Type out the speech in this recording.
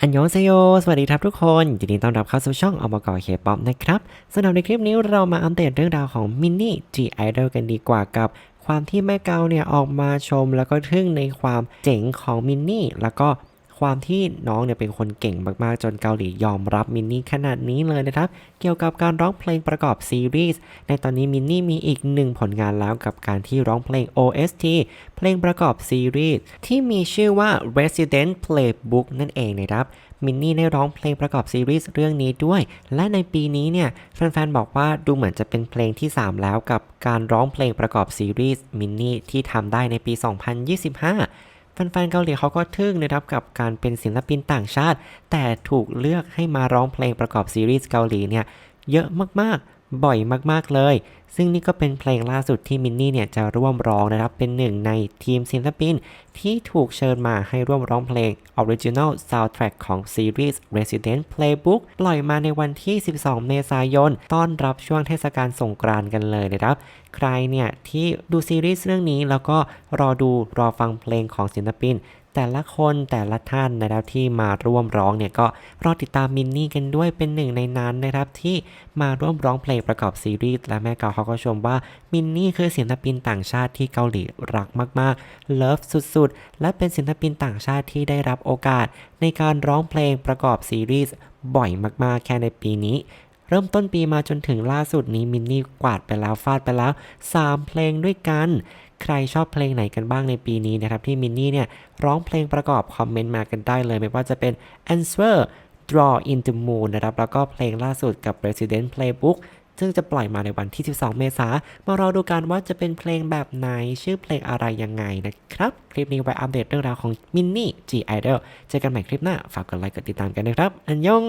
อันยองเซโย สวัสดีครับทุกคน ยินดีต้อนรับเข้าสู่ช่องอบกเคป๊อปนะครับสำหรับในคลิปนี้เรามาอัปเดตเรื่องราวของมินนี่ G Idol กันดีกว่ากับความที่แม่เกาเนี่ยออกมาชมแล้วก็ทึ่งในความเจ๋งของมินนี่แล้วก็ ความที่น้องเนี่ยเป็นคนเก่งมากๆ จนเกาหลียอมรับมินนี่ขนาดนี้เลยนะครับ เกี่ยวกับการร้องเพลงประกอบซีรีส์ ในตอนนี้มินนี่มีอีกหนึ่งผลงานแล้วกับการที่ร้องเพลง OST เพลงประกอบซีรีส์ที่มีชื่อว่า Resident Playbook นั่นเองนะครับมินนี่ได้ร้องเพลงประกอบซีรีส์เรื่องนี้ด้วย และในปีนี้เนี่ยแฟนๆบอกว่าดูเหมือนจะเป็นเพลงที่ 3 แล้วกับการร้องเพลงประกอบซีรีส์มินนี่ที่ทำได้ในปี 2025 แฟนๆเกาหลีเขาก็ทึ่งนะครับกับการเป็นศิลปินต่างชาติ แต่ถูกเลือกให้มาร้องเพลงประกอบซีรีส์เกาหลีเนี่ยเยอะมากๆ บ่อยมากๆเลย ซึ่งนี่ก็เป็นเพลงล่าสุดที่มินนี่เนี่ยจะร่วมร้องนะครับ เป็นหนึ่งในทีมศิลปิน ที่ถูกเชิญมาให้ร่วมร้องเพลง Original Soundtrack ของซีรีส์ Resident Playbook ปล่อยมาในวันที่ 12 เมษายน ต้อนรับช่วงเทศกาลสงกรานต์กันเลยนะครับ ใครเนี่ยที่ดูซีรีส์เรื่องนี้แล้วก็รอดูรอฟังเพลงของศิลปิน แต่ละคนแต่ละท่านนะครับที่มาร่วมร้องเนี่ยก็รอติดตามมินนี่กันด้วยเป็นหนึ่งในนั้นนะครับที่มาร่วมร้องเพลงประกอบซีรีส์และแม่เกาเขาก็ชมว่ามินนี่คือศิลปินต่างชาติที่เกาหลีรักมากๆเลิฟสุดๆ และเป็นศิลปินต่างชาติที่ได้รับโอกาส ในการร้องเพลงประกอบซีรีส์บ่อยมากๆ แค่ในปีนี้ เริ่มต้นปีมาจนถึงล่าสุดนี้มินนี่กวาดไปแล้วฟาดไปแล้ว 3 เพลงด้วยกัน ใครชอบเพลงไหนกันบ้างในปีนี้นะครับ ที่มินนี่เนี่ยร้องเพลงประกอบคอมเมนต์มากันได้เลยไม่ว่าจะเป็น Answer Draw in the Moon นะครับ แล้วก็เพลงล่าสุดกับ Resident Playbook ซึ่งจะปล่อยมาในวันที่ 12 เมษายน มารอดูกันว่าจะเป็นเพลงแบบไหน ชื่อเพลงอะไรยังไงนะครับ คลิปนี้ไว้อัปเดตเรื่องราวของมินนี่ G Idol เจอกันใหม่คลิปหน้า ฝากกดไลค์ กดติดตามกันนะครับ อันยอง